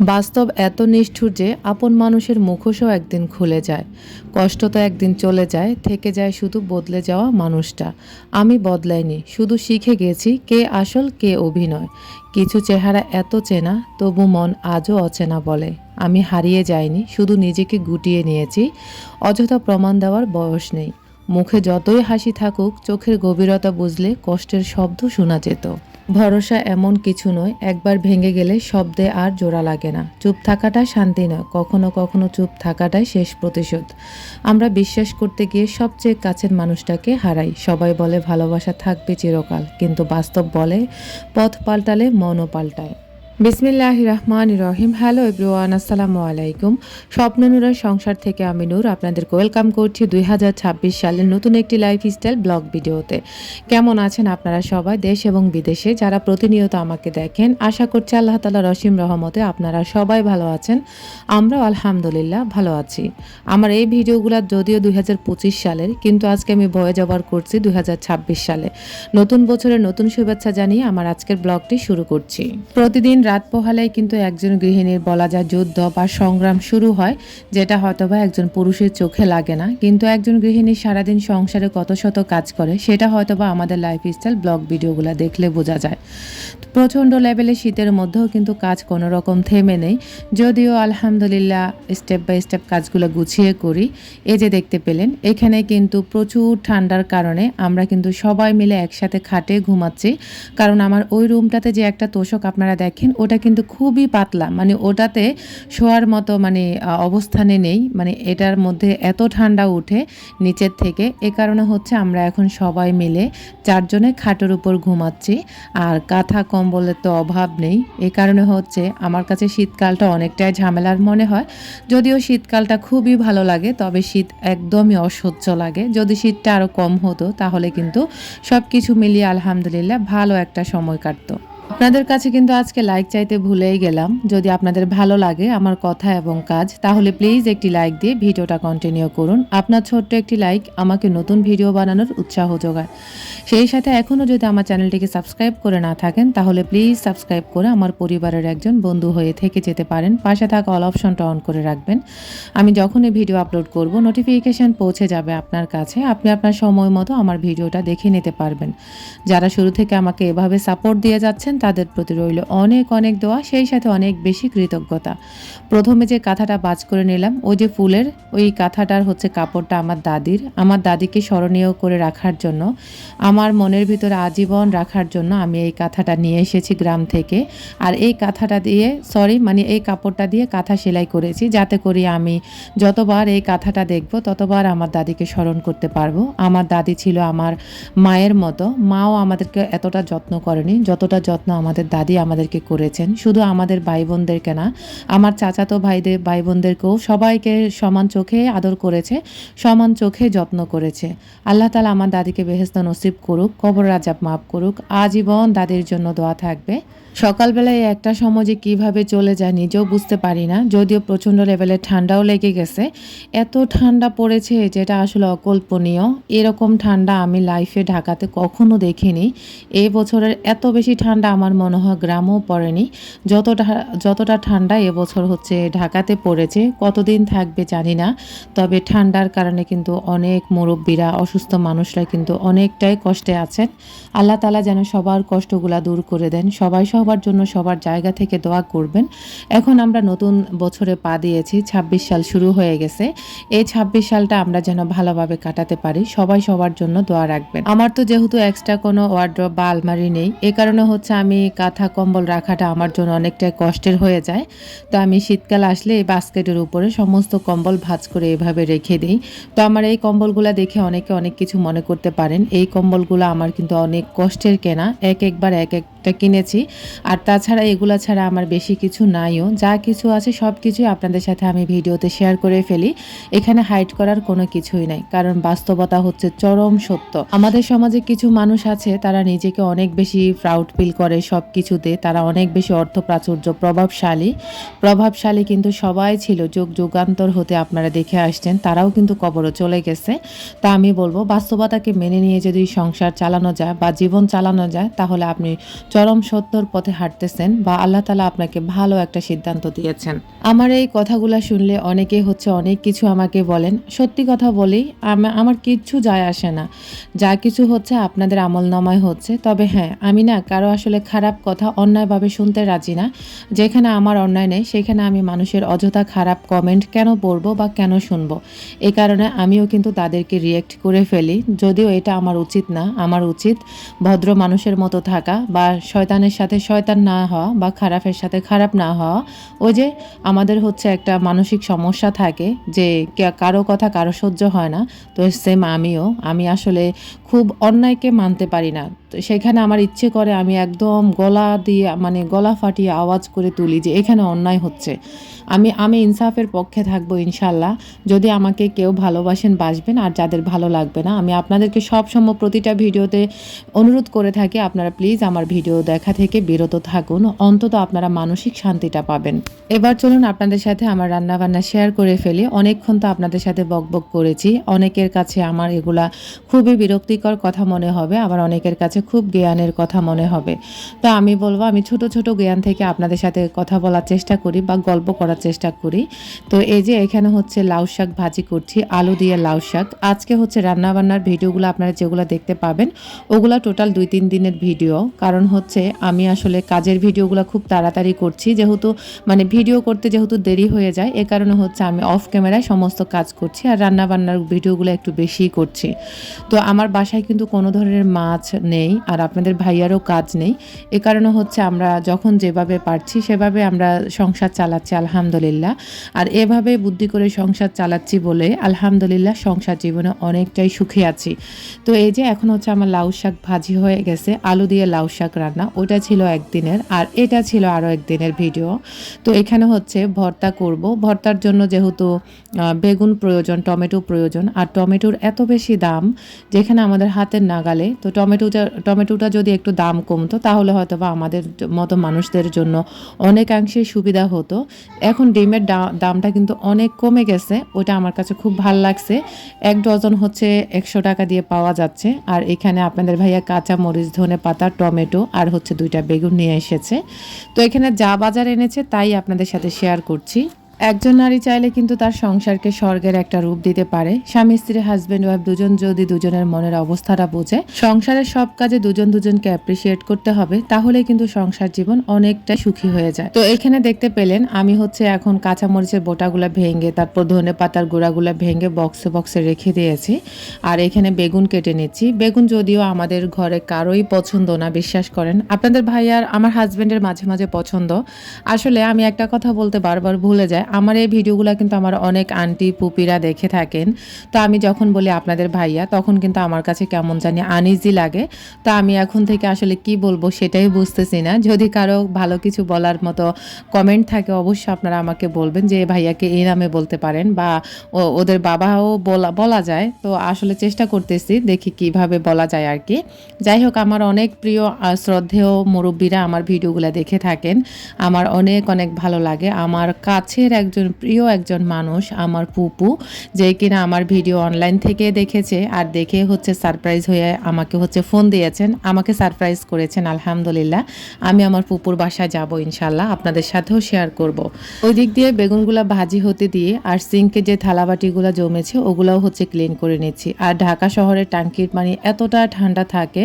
বাস্তব এত নিষ্ঠুর যে আপন মানুষের মুখোশও একদিন খুলে যায়। কষ্ট তো একদিন চলে যায়, থেকে যায় শুধু বদলে যাওয়া মানুষটা। আমি বদলাইনি, শুধু শিখে গেছি কে আসল, কে অভিনয়। কিছু চেহারা এত চেনা, তবু মন আজও অচেনা বলে। আমি হারিয়ে যাইনি, শুধু নিজেকে গুটিয়ে নিয়েছি, অযথা প্রমাণ দেওয়ার বয়স নেই। মুখে যতই হাসি থাকুক, চোখের গভীরতা বুঝলে কষ্টের শব্দ শোনা যেত। ভরসা এমন কিছু নয়, একবার ভেঙে গেলে শব্দে আর জোড়া লাগে না। চুপ থাকাটা শান্তি নয়, কখনো কখনো চুপ থাকাটাই শেষ প্রতিশোধ। আমরা বিশ্বাস করতে গিয়ে সবচেয়ে কাছের মানুষটাকে হারাই। সবাই বলে, ভালোবাসা থাকবে চিরকাল। কিন্তু বাস্তব বলে, পথ পাল্টালে মনও পাল্টায়। বিসমিল্লাহ রহমান রহিম। হ্যালো এভরিওয়ান আসসালামু আলাইকুম। স্বপ্ন স্বপ্ননুরের সংসার থেকে আমি নূর, আপনাদেরকে ওয়েলকাম করছি দু হাজার ছাব্বিশ সালের নতুন একটি লাইফস্টাইল ব্লগ ভিডিওতে। কেমন আছেন আপনারা সবাই? দেশ এবং বিদেশে যারা প্রতিনিয়ত আমাকে দেখেন, আশা করছি আল্লাহ তালা রসিম রহমতে আপনারা সবাই ভালো আছেন। আমরাও আলহামদুলিল্লাহ ভালো আছি। আমার এই ভিডিওগুলো যদিও দুই হাজার পঁচিশ সালের, কিন্তু আজকে আমি ভয়ে জবার করছি দুই হাজার ছাব্বিশ সালে। নতুন বছরের নতুন শুভেচ্ছা জানিয়ে আমার আজকের ব্লগটি শুরু করছি। প্রতিদিন রাত পোহালেই কিন্তু একজন গৃহিণীর বলা যায় যুদ্ধ বা সংগ্রাম শুরু হয়, যেটা হয়তোবা একজন পুরুষের চোখে লাগে না। কিন্তু একজন গৃহিণী সারাদিন সংসারে কত শত কাজ করে, সেটা হয়তোবা আমাদের লাইফস্টাইল ব্লগ ভিডিওগুলো দেখলে বোঝা যায়। প্রচণ্ড লেভেলে শীতের মধ্যেও কিন্তু কাজ কোনো রকম থেমে নেই। যদিও আলহামদুলিল্লাহ স্টেপ বাই স্টেপ কাজগুলো গুছিয়ে করি। এই যে দেখতে পেলেন, এখানে কিন্তু প্রচুর ঠান্ডার কারণে আমরা কিন্তু সবাই মিলে একসাথে খাটে ঘুমাচ্ছি। কারণ আমার ওই রুমটাতে যে একটা তোষক আপনারা দেখেন ওটা কিন্তু খুবই পাতলা। মানে ওটাতে শোয়ার মতো মানে অবস্থানে নেই। মানে এটার মধ্যে এত ঠান্ডা উঠে নিচের থেকে। এ কারণে হচ্ছে আমরা এখন সবাই মিলে চারজনে খাটের উপর ঘুমাচ্ছি। আর কাঁথা কম্বলের তো অভাব নেই। এ কারণে হচ্ছে আমার কাছে শীতকালটা অনেকটাই ঝামেলার মনে হয়। যদিও শীতকালটা খুবই ভালো লাগে, তবে শীত একদমই অসহ্য লাগে। যদি শীতটা আরও কম হতো, তাহলে কিন্তু সব কিছু মিলিয়ে আলহামদুলিল্লাহ ভালো একটা সময় কাটতো। আপনাদের কাছে কিন্তু আজকে লাইক চাইতে ভুলেই গেলাম। যদি আপনাদের ভালো লাগে আমার কথা এবং কাজ, তাহলে প্লিজ একটি লাইক দিয়ে ভিডিওটা কন্টিনিউ করুন। আপনার ছোট্ট একটি লাইক আমাকে নতুন ভিডিও বানানোর উৎসাহ যোগায়। সেই সাথে এখনও যদি আমার চ্যানেলটিকে সাবস্ক্রাইব করে না থাকেন, তাহলে প্লিজ সাবস্ক্রাইব করে আমার পরিবারের একজন বন্ধু হয়ে থেকে যেতে পারেন। পাশে থাকা অল অপশনটা অন করে রাখবেন। আমি যখনই ভিডিও আপলোড করব নোটিফিকেশন পৌঁছে যাবে আপনার কাছে। আপনি আপনার সময় মতো আমার ভিডিওটা দেখে নিতে পারবেন। যারা শুরু থেকে আমাকে এভাবে সাপোর্ট দিয়ে যাচ্ছেন তাদের প্রতি রইল অনেক অনেক দোয়া, সেই সাথে অনেক বেশি কৃতজ্ঞতা। প্রথমে যে কাঁথাটা বাজ করে নিলাম, ওই যে ফুলের, ওই কাঁথাটার হচ্ছে কাপড়টা আমার দাদির। আমার দাদিকে স্মরণীয় করে রাখার জন্য, আমার মনের ভিতরে আজীবন রাখার জন্য আমি এই কাঁথাটা নিয়ে এসেছি গ্রাম থেকে। আর এই কাঁথাটা দিয়ে সরি মানে এই কাপড়টা দিয়ে কাঁথা সেলাই করেছি, যাতে করে আমি যতবার এই কাঁথাটা দেখব, ততবার আমার দাদিকে স্মরণ করতে পারব। আমার দাদি ছিল আমার মায়ের মতো, মাও আমাদেরকে এতটা যত্ন করেনি, যতটা যত্ন আমাদের দাদি আমাদেরকে করেছেন। শুধু আমাদের ভাই বোনদেরকে না, আমার চাচাতো ভাইদের ভাই বোনদেরকেও সবাইকে সমান চোখে আদর করেছে, সমান চোখে যত্ন করেছে। আল্লাহ তালা আমার দাদিকে বেহেস্ত নসিব করুক, কবর রাজাব মাফ করুক। আজীবন দাদির জন্য দোয়া থাকবে। সকালবেলায় একটা সময় যে কীভাবে চলে যায় নিজেও বুঝতে পারি না। যদিও প্রচণ্ড লেভেলের ঠান্ডাও লেগে গেছে। এত ঠান্ডা পড়েছে যেটা আসলে অকল্পনীয়। এরকম ঠান্ডা আমি লাইফে ঢাকাতে কখনো দেখিনি। এই বছরের এত বেশি ঠান্ডা আমার মনে হয় গ্রামও পড়েনি। যতটা যতটা ঠান্ডা এবছর হচ্ছে ঢাকাতে পড়েছে, কতদিন থাকবে জানি না। তবে ঠান্ডার কারণে কিন্তু অনেক মুরব্বীরা, অসুস্থ মানুষরা কিন্তু অনেকটাই কষ্টে আছেন। আল্লাহ তালা যেন সবার কষ্টগুলা দূর করে দেন। সবাই সবার জন্য সবার জায়গা থেকে দোয়া করবেন। এখন আমরা নতুন বছরে পা দিয়েছি ২৬ সাল শুরু হয়ে গেছে। এই ২৬ সালটা আমরা যেন ভালোভাবে কাটাতে পারি, সবাই সবার জন্য দোয়া রাখবেন। আমার তো যেহেতু এক্সট্রা কোনো ওয়ার্ড্রপ বা আলমারি নেই, এ কারণে হচ্ছে আমি কাঁথা, কম্বল রাখাটা আমার জন্য অনেকটাই কষ্টের হয়ে যায়। তো আমি শীতকাল আসলে এই বাস্কেটের উপরে সমস্ত কম্বল ভাঁজ করে এভাবে রেখে দিই। তো আমার এই কম্বলগুলো দেখে অনেকে অনেক কিছু মনে করতে পারেন। এই কম্বলগুলো আমার কিন্তু অনেক কষ্টের কেনা, এক একবার এক এক একটা কিনেছি। আর তাছাড়া এগুলা ছাড়া আমার বেশি কিছু নাইও। যা কিছু আছে সব কিছুই আপনাদের সাথে আমি ভিডিওতে শেয়ার করে ফেলি। এখানে হাইড করার কোনো কিছুই নাই। কারণ বাস্তবতা হচ্ছে চরম সত্য। আমাদের সমাজে কিছু মানুষ আছে, তারা নিজেকে অনেক বেশি প্রাউড ফিল করে সব কিছুতে তারা অনেক বেশি অর্থ প্রাচুর্য প্রভাবশালী। প্রভাবশালী কিন্তু সবাই ছিল। যোগ যুগান্তর হতে আপনারা দেখে আসছেন। তারাও কিন্তু কবরও চলে গেছে। তা আমি বলব, বাস্তবতাকে মেনে নিয়ে যদি সংসার চালানো যায় বা জীবন চালানো যায়, তাহলে আপনি চরম সত্যর পথে হাঁটতেছেন বা আল্লাহ তালা আপনাকে ভালো একটা সিদ্ধান্ত দিয়েছেন। আমার এই কথাগুলো শুনলে অনেকেই হচ্ছে অনেক কিছু আমাকে বলেন। সত্যি কথা বলি আমার কিচ্ছু যায় আসে না। যা কিছু হচ্ছে আপনাদের আমল নামায় হচ্ছে। তবে হ্যাঁ আমি না কারও আসলে খারাপ কথা অন্যায়ভাবে শুনতে রাজি না। যেখানে আমার অন্যায় নেই, সেখানে আমি মানুষের অযথা খারাপ কমেন্ট কেন পড়ব বা কেন শুনব? এ কারণে আমিও কিন্তু তাদেরকে রিয়েক্ট করে ফেলি। যদিও এটা আমার উচিত না। আমার উচিত ভদ্র মানুষের মতো থাকা বা শয়তানের সাথে শয়তান না হওয়া বা খারাপের সাথে খারাপ না হওয়া, ওই যে আমাদের হচ্ছে একটা মানসিক সমস্যা থাকে যে কারও কথা কারও সহ্য হয় না। তো সেম আমিও। আমি আসলে খুব অন্যায়কে মানতে পারি না। তো সেখানে আমার ইচ্ছে করে আমি একদম গলা দিয়ে মানে গলা ফাটিয়ে আওয়াজ করে তুলি যে এখানে অন্যায় হচ্ছে। আমি আমি ইনসাফের পক্ষে থাকব ইনশাল্লাহ। যদি আমাকে কেউ ভালোবাসেন, বাসবেন আর যাদের ভালো লাগবে না, আমি আপনাদেরকে সবসময় প্রতিটা ভিডিওতে অনুরোধ করে থাকি। আপনারা প্লিজ আমার ভিডিও দেখা থেকে বিরত থাকুন। অন্তত আপনারা মানসিক শান্তিটা পাবেন। এবার চলুন আপনাদের সাথে আমার রান্না বান্না শেয়ার করে ফেলি। অনেকক্ষণ তো আপনাদের সাথে বকবক করেছি। অনেকের কাছে আমার এগুলা খুবই বিরক্তিকর কথা মনে হবে। আবার অনেকের কাছে খুব জ্ঞানের কথা মনে হবে। তো আমি বলব, আমি ছোট ছোট জ্ঞান থেকে আপনাদের সাথে কথা বলার চেষ্টা করি বা গল্প করার চেষ্টা করি। তো এই যে এখানে হচ্ছে লাউ শাক ভাজি করছি, আলু দিয়ে লাউ শাক। আজকে হচ্ছে রান্না বান্নার ভিডিওগুলো আপনারা যেগুলো দেখতে পাবেন, ওগুলা টোটাল দুই, তিন দিনের ভিডিও। কারণ হচ্ছে, আমি আসলে কাজের ভিডিওগুলো খুব তাড়াতাড়ি করছি। যেহেতু মানে ভিডিও করতে যেহেতু দেরি হয়ে যায়, এ কারণে হচ্ছে আমি অফ ক্যামেরায় সমস্ত কাজ করছি আর রান্না বান্নার ভিডিওগুলো একটু বেশিই করছি। তো আমার বাসায় কিন্তু কোনো ধরনের মাছ নেই আর আপনাদের ভাইয়ারও কাজ নেই। এ কারণে হচ্ছে আমরা যখন যেভাবে পারছি সেভাবে আমরা সংসার চালাচ্ছি, আলহামদুলিল্লাহ। আর এভাবে বুদ্ধি করে সংসার চালাচ্ছি বলে আলহামদুলিল্লাহ সংসার জীবনে অনেকটাই সুখী আছি। তো এই যে এখন হচ্ছে আমার লাউ শাক ভাজি হয়ে গেছে, আলু দিয়ে লাউ শাক রান্না, ওটা ছিল একদিনের, আর এটা ছিল আরও একদিনের ভিডিও। তো এখানে হচ্ছে ভর্তা করব। ভর্তার জন্য যেহেতু বেগুন প্রয়োজন, টমেটো প্রয়োজন, আর টমেটোর এত বেশি দাম যেখানে আমাদের হাতের নাগালে, তো টমেটোটা টমেটোটা যদি একটু দাম কমতো, তাহলে হয়তো বা আমাদের মতো মানুষদের জন্য অনেকাংশে সুবিধা হতো। এখন ডিমের দামটা কিন্তু অনেক কমে গেছে, ওটা আমার কাছে খুব ভালো লাগছে। এক ডজন হচ্ছে একশো টাকা দিয়ে পাওয়া যাচ্ছে। আর এখানে আপনাদের ভাইয়া কাঁচা মরিচ ধনে পাতা টমেটো আর হচ্ছে দুইটা বেগুন নিয়ে এসেছে। তো এখানে যা বাজার এনেছে তাই আপনাদের সাথে শেয়ার করছি। একজন নারী চাইলে কিন্তু তার সংসারকে স্বর্গের একটা রূপ দিতে পারে। স্বামী, স্ত্রী হাজবেন্ড ওয়াইফ দুজন যদি দুজনের মনের অবস্থাটা বোঝে, সংসারের সব কাজে দুজন দুজনকে অ্যাপ্রিসিয়েট করতে হবে তাহলে কিন্তু সংসার জীবন অনেকটা সুখী হয়ে যায়। তো এখানে দেখতে পেলেন, আমি হচ্ছে এখন কাঁচামরিচের বোটাগুলো ভেঙে, তারপর ধনে পাতার গোড়াগুলো ভেঙে বক্সে বক্সে রেখে দিয়েছি। আর এখানে বেগুন কেটে নিচ্ছি। বেগুন যদিও আমাদের ঘরে কারোই পছন্দ না, বিশ্বাস করেন। আপনাদের ভাই আর আমার হাজবেন্ডের মাঝে মাঝে পছন্দ। আসলে আমি একটা কথা বলতে বারবার ভুলে যাই। আমার এই ভিডিওগুলো কিন্তু আমার অনেক আন্টি পুপিরা দেখে থাকেন। তো আমি যখন বলি আপনাদের ভাইয়া, তখন কিন্তু আমার কাছে কেমন জানি আনইজি লাগে। তো আমি এখন থেকে আসলে কি বলব সেটাই বুঝতেছি না। যদি কারও ভালো কিছু বলার মতো কমেন্ট থাকে, অবশ্যই আপনারা আমাকে বলবেন যে ভাইয়াকে এই নামে বলতে পারেন বা ওদের বাবাও বলা বলা যায়। তো আসলে চেষ্টা করতেছি, দেখি কীভাবে বলা যায় আর কি। যাই হোক, আমার অনেক প্রিয় শ্রদ্ধেয় মুরব্বীরা আমার ভিডিওগুলো দেখে থাকেন। আমার অনেক অনেক ভালো লাগে। আমার কাছের একজন প্রিয় একজন মানুষ আমার পুপু যে কিনা আমার ভিডিও অনলাইন থেকে দেখেছে আর দেখে হচ্ছে সারপ্রাইজ হয়ে আমাকে হচ্ছে ফোন দিয়েছেন, আমাকে সারপ্রাইজ করেছেন, আলহামদুলিল্লাহ। আমি আমার পুপুর বাসায় যাব ইনশাল্লাহ আপনাদের সাথেও শেয়ার করব। ওই দিক দিয়ে বেগুনগুলো ভাজি হতে দিয়ে আর সিঙ্কে যে থালাবাটিগুলো জমেছে, ওগুলাও হচ্ছে ক্লিন করে নিচ্ছি। আর ঢাকা শহরের টাঙ্কির পানি এতটা ঠান্ডা থাকে,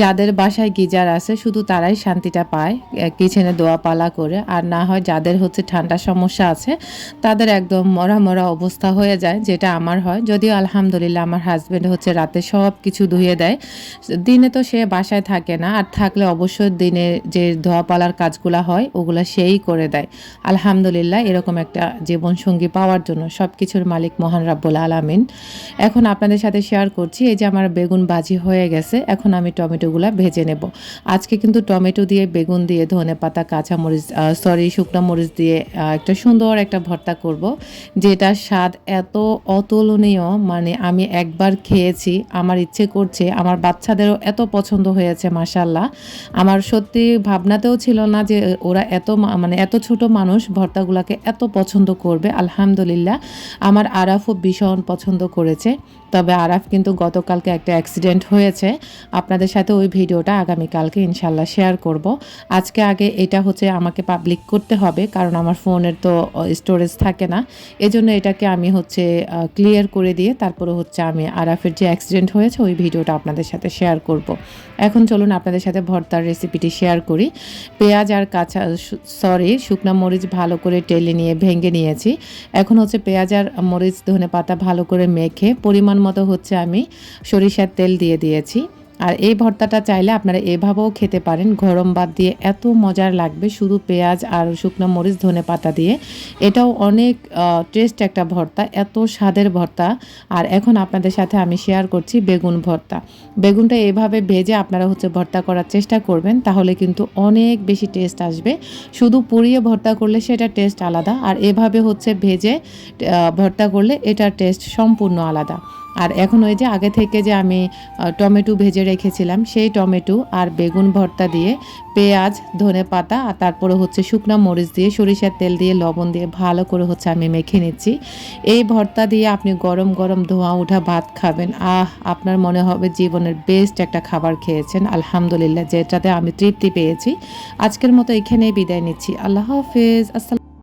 যাদের বাসায় গিজার আছে শুধু তারাই শান্তিটা পায় কিচেনে দোয়া পালা করে। আর না হয় যাদের হচ্ছে ঠান্ডা সমস্যা আছে তাদের একদম মরা মরা অবস্থা হয়ে যায়, যেটা আমার হয়। যদিও আলহামদুলিল্লাহ আমার হাজব্যান্ড হচ্ছে রাতে সব কিছু ধুয়ে দেয়। দিনে তো সে বাসায় থাকে না, আর থাকলে অবশ্যই দিনে যে ধোয়া পালার কাজগুলো হয়, ওগুলো সেই করে দেয়। আলহামদুলিল্লাহ এরকম একটা জীবনসঙ্গী পাওয়ার জন্য সব কিছুর মালিক মহান রাব্বুল আলামিন। এখন আপনাদের সাথে শেয়ার করছি, এই যে আমার বেগুন বাজি হয়ে গেছে, এখন আমি টমেটোগুলো ভেজে নেব। আজকে কিন্তু টমেটো দিয়ে বেগুন দিয়ে ধনে পাতা কাঁচামরিচ সরি শুকনো মরিচ দিয়ে একটা সুন্দর সুন্দর একটা ভর্তা করব, যেটার স্বাদ এত অতুলনীয় মানে আমি একবার খেয়েছি, আমার ইচ্ছে করছে, আমার বাচ্চাদেরও এত পছন্দ হয়েছে মাসাল্লাহ আমার সত্যি ভাবনাতেও ছিল না যে ওরা এত মানে এত ছোট মানুষ ভর্তাগুলোকে এত পছন্দ করবে, আলহামদুলিল্লাহ। আমার আরাফও ভীষণ পছন্দ করেছে, তবে আরাফ কিন্তু গতকালকে একটা অ্যাক্সিডেন্ট হয়েছে। আপনাদের সাথে ওই ভিডিওটা আগামীকালকে ইনশাল্লাহ শেয়ার করব। আজকে আগে এটা হচ্ছে আমাকে পাবলিক করতে হবে, কারণ আমার ফোনের তো স্টোরেজ থাকে না। এজন্য এটাকে আমি হচ্ছে ক্লিয়ার করে দিয়ে তারপরে হচ্ছে আমি আরাফের যে অ্যাক্সিডেন্ট হয়েছে, ওই ভিডিওটা আপনাদের সাথে শেয়ার করব। এখন চলুন আপনাদের সাথে ভর্তার রেসিপিটি শেয়ার করি। পেঁয়াজ আর কাঁচা সরি শুকনা মরিচ ভালো করে টেলে নিয়ে, ভেঙে নিয়েছি। এখন হচ্ছে পেঁয়াজ আর মরিচ ধনে পাতা ভালো করে মেখে, পরিমাণ মতো হচ্ছে আমি সরিষার তেল দিয়ে দিয়েছি। আর এই ভর্তাটা চাইলে আপনারা এভাবেও খেতে পারেন। গরম ভাত দিয়ে এত মজার লাগবে, শুধু পেঁয়াজ আর শুকনো মরিচ, ধনে পাতা দিয়ে। এটাও অনেক টেস্ট একটা ভর্তা, এত স্বাদের ভর্তা। আর এখন আপনাদের সাথে আমি শেয়ার করছি বেগুন ভর্তা। বেগুনটা এভাবে ভেজে আপনারা হচ্ছে ভর্তা করার চেষ্টা করবেন, তাহলে কিন্তু অনেক বেশি টেস্ট আসবে। শুধু পুড়িয়ে ভর্তা করলে সেটা টেস্ট আলাদা, আর এভাবে হচ্ছে ভেজে ভর্তা করলে এটার টেস্ট সম্পূর্ণ আলাদা। আর এখন ওই যে আগে থেকে যে আমি টমেটো ভেজে রেখেছিলাম, সেই টমেটো আর বেগুন ভর্তা দিয়ে পেঁয়াজ, ধনে পাতা আর তারপরে হচ্ছে শুকনা মরিচ দিয়ে সরিষার তেল দিয়ে লবণ দিয়ে ভালো করে হচ্ছে আমি মেখে নিচ্ছি। এই ভর্তা দিয়ে আপনি গরম গরম ধোঁয়া ওঠা ভাত খাবেন। আহ, আপনার মনে হবে জীবনের বেস্ট একটা খাবার খেয়েছেন। আলহামদুলিল্লাহ, যেটাতে আমি তৃপ্তি পেয়েছি। আজকের মতো এখানেই বিদায় নিচ্ছি। আল্লাহ হাফেজ। আসসালাম